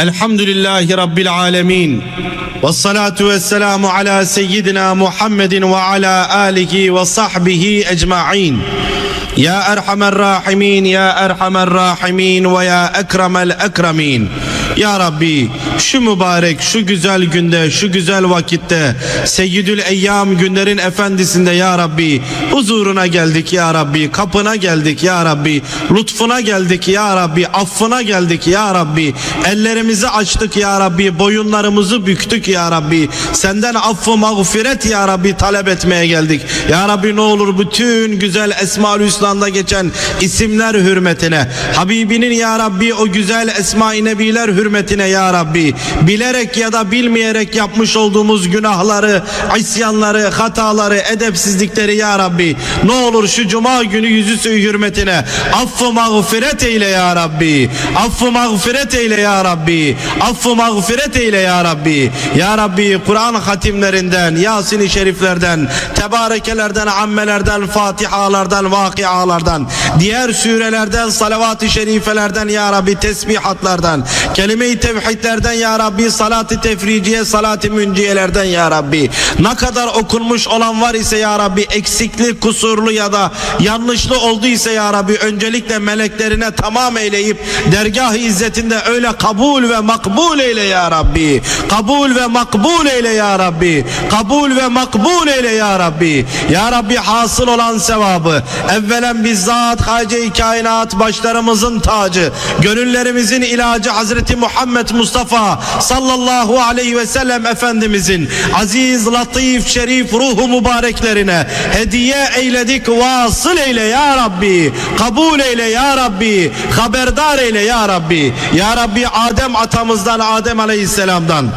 الحمد لله رب العالمين والصلاة والسلام على سيدنا محمد وعلى آله وصحبه أجمعين. يا أرحم الراحمين يا أرحم الراحمين ويا أكرم الأكرمين. Ya Rabbi şu mübarek şu güzel günde şu güzel vakitte Seyyidül Eyyam günlerin efendisinde Ya Rabbi huzuruna geldik Ya Rabbi kapına geldik Ya Rabbi lütfuna geldik Ya Rabbi affına geldik Ya Rabbi ellerimizi açtık Ya Rabbi boyunlarımızı büktük Ya Rabbi senden affı mağfiret Ya Rabbi talep etmeye geldik. Ya Rabbi ne olur bütün güzel Esma-ül Hüsna'da geçen isimler hürmetine Habibinin Ya Rabbi o güzel Esma-i Nebiler hürmetine Ya Rabbi. Bilerek ya da bilmeyerek yapmış olduğumuz günahları, isyanları, hataları, edepsizlikleri Ya Rabbi. Ne olur şu cuma günü yüzüsü hürmetine. Affı mağfiret eyle Ya Rabbi. Affı mağfiret eyle Ya Rabbi. Affı mağfiret eyle Ya Rabbi. Ya Rabbi Kur'an hatimlerinden Yasin-i Şeriflerden tebarekelerden, ammelerden, fatihalardan, vakialardan diğer sürelerden, salavat-ı şerifelerden Ya Rabbi tesbihatlardan kelime-i tevhidlerden Ya Rabbi salat-ı tefriciye, salat-ı münciyelerden Ya Rabbi. Ne kadar okunmuş olan var ise Ya Rabbi eksikli, kusurlu ya da yanlışlı olduysa Ya Rabbi öncelikle meleklerine tamam eyleyip dergah-ı izzetinde öyle kabul ve makbul eyle Ya Rabbi. Kabul ve makbul eyle Ya Rabbi. Kabul ve makbul eyle Ya Rabbi. Ya Rabbi hasıl olan sevabı evvelen bizzat Hace-i Kainat başlarımızın tacı gönüllerimizin ilacı Hazreti Muhammed Mustafa sallallahu aleyhi ve sellem Efendimizin aziz, latif, şerif ruhu mübareklerine hediye eyledik vasıl eyle ya Rabbi kabul eyle ya Rabbi haberdar eyle ya Rabbi. Ya Rabbi Adem atamızdan Adem aleyhisselamdan.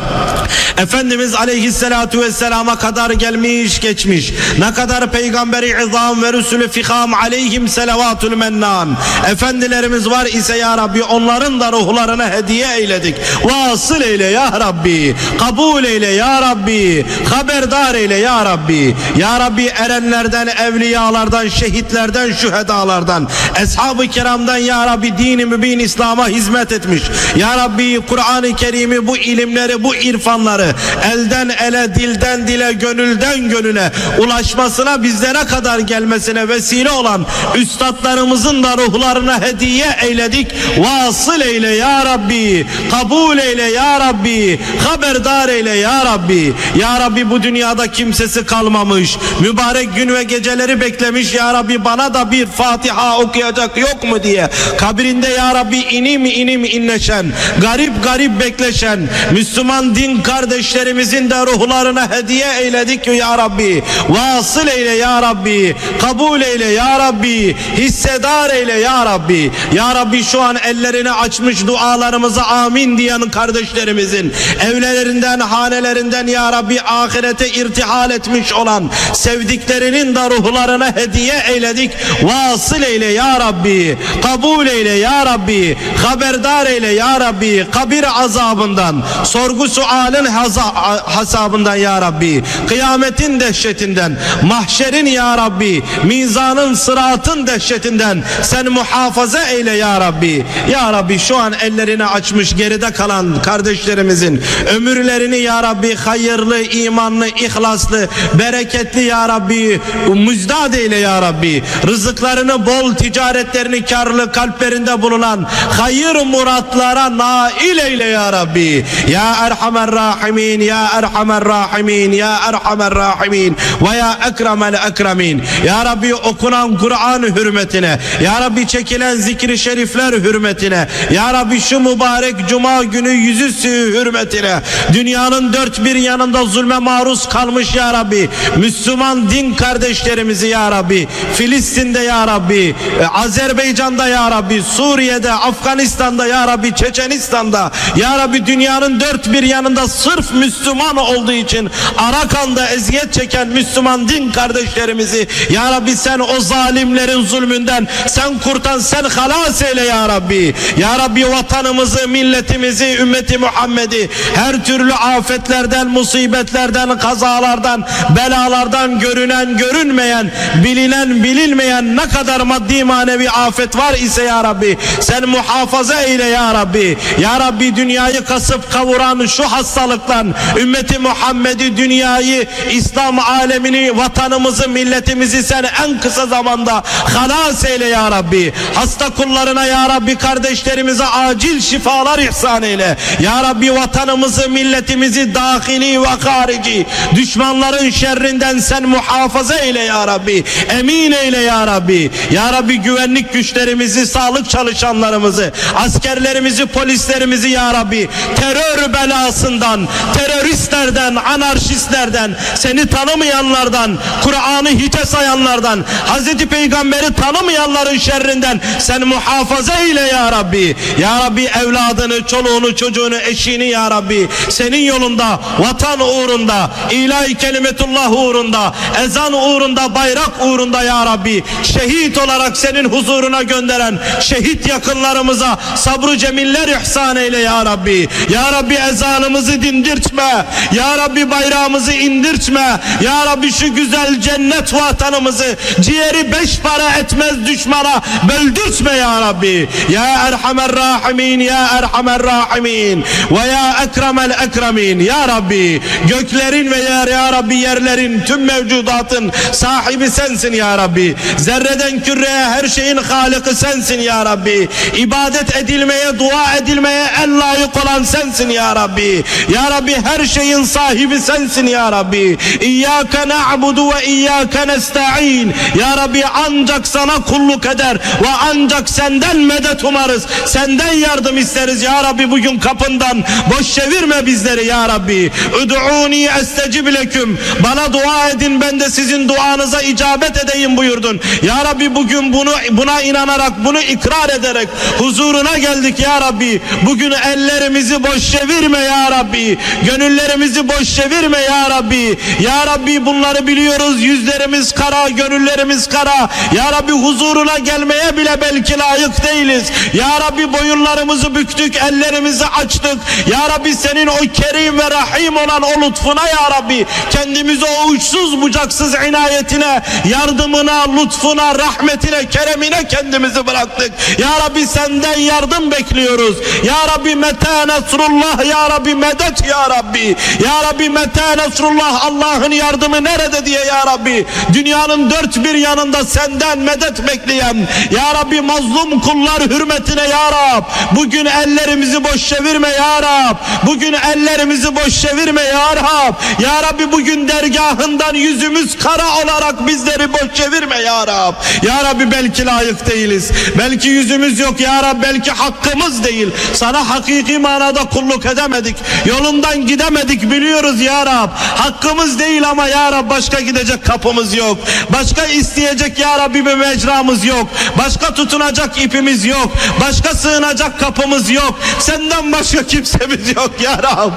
Efendimiz aleyhissalatu vesselama kadar gelmiş geçmiş. Ne kadar peygamberi izam ve resulü fikam aleyhim selavatül mennan. Efendilerimiz var ise ya Rabbi onların da ruhlarına hediye eyledik? Vasıl eyle ya Rabbi. Kabul eyle ya Rabbi. Haberdar eyle ya Rabbi. Ya Rabbi erenlerden evliyalardan şehitlerden şühedalardan. Eshab-ı kiramdan ya Rabbi dini mübin İslam'a hizmet etmiş. Ya Rabbi Kur'an-ı Kerim'i bu ilimleri bu irfanları elden ele dilden dile gönülden gönüle ulaşmasına bizlere kadar gelmesine vesile olan üstadlarımızın da ruhlarına hediye eyledik. Vasıl eyle ya Rabbi kabul eyle ya Rabbi haberdar eyle ya Rabbi. Ya Rabbi bu dünyada kimsesi kalmamış mübarek gün ve geceleri beklemiş ya Rabbi bana da bir Fatiha okuyacak yok mu diye. Kabrinde ya Rabbi inim inim inleşen garip garip bekleşen Müslüman din kardeşlerimizin de ruhlarına hediye eyledik ya Rabbi. Vasıl eyle ya Rabbi kabul eyle ya Rabbi hissedar eyle ya Rabbi. Ya Rabbi şu an ellerini açmış dualarımıza amin diyen kardeşlerimizin evlerinden hanelerinden ya Rabbi ahirete irtihal etmiş olan sevdiklerinin de ruhlarına hediye eyledik. Vasıl eyle ya Rabbi kabul eyle ya Rabbi haberdar eyle ya Rabbi kabir azabından sorgu sualin haza- hasabından ya Rabbi kıyametin dehşetinden mahşerin ya Rabbi mizanın sıratın dehşetinden sen muhafaza eyle ya Rabbi. Ya Rabbi şu an ellerini açmış geride kalan kardeşlerimizin ömürlerini ya Rabbi hayırlı imanlı ihlaslı bereketli ya Rabbi müjdat eyle ya Rabbi. Rızıklarını bol ticaretlerini karlı kalplerinde bulunan hayır muratlara nail eyle ya Rabbi. Ya Erhamer Rahimin ya Erhamer Rahimin ya Erhamer Rahimin ve ya Ekremel Ekremin. Ya Rabbi okunan Kur'an hürmetine ya Rabbi çekilen zikri şerifler hürmetine ya Rabbi şu mübarek cuma günü yüzüstü hürmetine. Dünyanın dört bir yanında zulme maruz kalmış ya Rabbi. Müslüman din kardeşlerimizi ya Rabbi. Filistin'de ya Rabbi. E, Azerbaycan'da ya Rabbi. Suriye'de Afganistan'da ya Rabbi. Çeçenistan'da. Ya Rabbi dünyanın dört bir yanında sırf Müslüman olduğu için Arakan'da eziyet çeken Müslüman din kardeşlerimizi ya Rabbi sen o zalimlerin zulmünden sen kurtan sen halas eyle ya Rabbi. Ya Rabbi vatanımızı milletimizi, ümmeti Muhammed'i her türlü afetlerden, musibetlerden, kazalardan, belalardan görünen, görünmeyen, bilinen, bilinmeyen ne kadar maddi manevi afet var ise ya Rabbi sen muhafaza eyle ya Rabbi. Ya Rabbi dünyayı kasıp kavuran şu hastalıktan ümmeti Muhammed'i, dünyayı, İslam alemini, vatanımızı, milletimizi sen en kısa zamanda halas eyle ya Rabbi. Hasta kullarına ya Rabbi kardeşlerimize acil şifalar ihsan eyle. Ya Rabbi vatanımızı, milletimizi dahili ve harici düşmanların şerrinden sen muhafaza eyle ya Rabbi. Emin eyle ya Rabbi. Ya Rabbi güvenlik güçlerimizi, sağlık çalışanlarımızı, askerlerimizi, polislerimizi ya Rabbi terör belasından, teröristlerden, anarşistlerden, seni tanımayanlardan, Kur'an'ı hiçe sayanlardan, Hazreti Peygamber'i tanımayanların şerrinden sen muhafaza eyle ya Rabbi. Ya Rabbi evladını, çoluğunu, çocuğunu, eşini ya Rabbi senin yolunda, vatan uğrunda, ilahi kelimetullah uğrunda, ezan uğrunda, bayrak uğrunda ya Rabbi şehit olarak senin huzuruna gönderen şehit yakınlarımıza sabrı cemiller ihsan eyle ya Rabbi. Ya Rabbi ezanımızı dindirtme. Ya Rabbi bayrağımızı indirtme. Ya Rabbi şu güzel cennet vatanımızı ciğeri beş para etmez düşmana böldürtme ya Rabbi. Ya Erhamer Rahimin ya Erhamer Rahimin ve ya Ekremel Ekremin ya Rabbi göklerin ve yer ya Rabbi yerlerin tüm mevcudatın sahibi sensin ya Rabbi. Zerreden küreye her şeyin haliki sensin ya Rabbi. İbadet edilmeye, dua edilmeye en layık olan sensin ya Rabbi. Ya Rabbi her şeyin sahibi sensin ya Rabbi. İyyâke na'budu ve iyyâke nesta'in. Ya Rabbi ancak sana kulluk eder ve ancak senden medet umarız. Senden yardım isteriz ya Rabbi bugün kapından boş çevirme bizleri ya Rabbi. Ud'uni estecib leküm. Bana dua edin ben de sizin duanıza icabet edeyim buyurdun. Ya Rabbi bugün bunu buna inanarak bunu ikrar ederek huzuruna geldik ya Rabbi. Bugün ellerimizi boş çevirme ya Rabbi. Gönüllerimizi boş çevirme ya Rabbi. Ya Rabbi bunları biliyoruz. Yüzlerimiz kara, gönüllerimiz kara. Ya Rabbi huzuruna gelmeye bile belki layık değiliz. Ya Rabbi boyunlarımızı büktük, ellerimizi açtık. Ya Rabbi senin o kerim ve rahim olan o lütfuna ya Rabbi kendimizi o uçsuz bucaksız inayetine, yardımına, lütfuna, rahmetine, keremine kendimizi bıraktık. Ya Rabbi senden yardım bekliyoruz. Ya Rabbi meta nasrullah ya Rabbi medet ya Rabbi. Ya Rabbi meta nasrullah Allah'ın yardımı nerede diye ya Rabbi. Dünyanın dört bir yanında senden medet bekleyen ya Rabbi mazlum kullar hürmetine ya Rab. Bugün ellerimizi boş çevirme ya Rab. Bugün ellerimizi boş çevirme ya Rab. Ya Rabbi bugün dergahından yüzümüz kara olarak bizleri boş çevirme ya Rab. Ya Rabbi belki layık değiliz. Belki yüzümüz yok ya Rab. Belki hakkımız değil. Sana hakiki manada kulluk edemedik. Yolundan gidemedik biliyoruz ya Rab. Hakkımız değil ama ya Rab başka gidecek kapımız yok. Başka isteyecek ya Rabbi bir mecramız yok. Başka tutunacak ipimiz yok. Başka sığınacak kapımız yok. Senden başka kimsemiz yok ya Rab.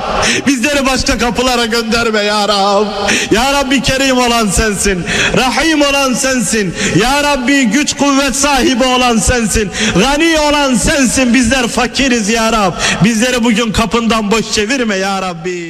Bizleri başka kapılara gönderme ya Rab. Ya Rabbi kerim olan sensin. Rahim olan sensin. Ya Rabbi güç kuvvet sahibi olan sensin. Gani olan sensin. Bizler fakiriz ya Rab. Bizleri bugün kapından boş çevirme ya Rabbi.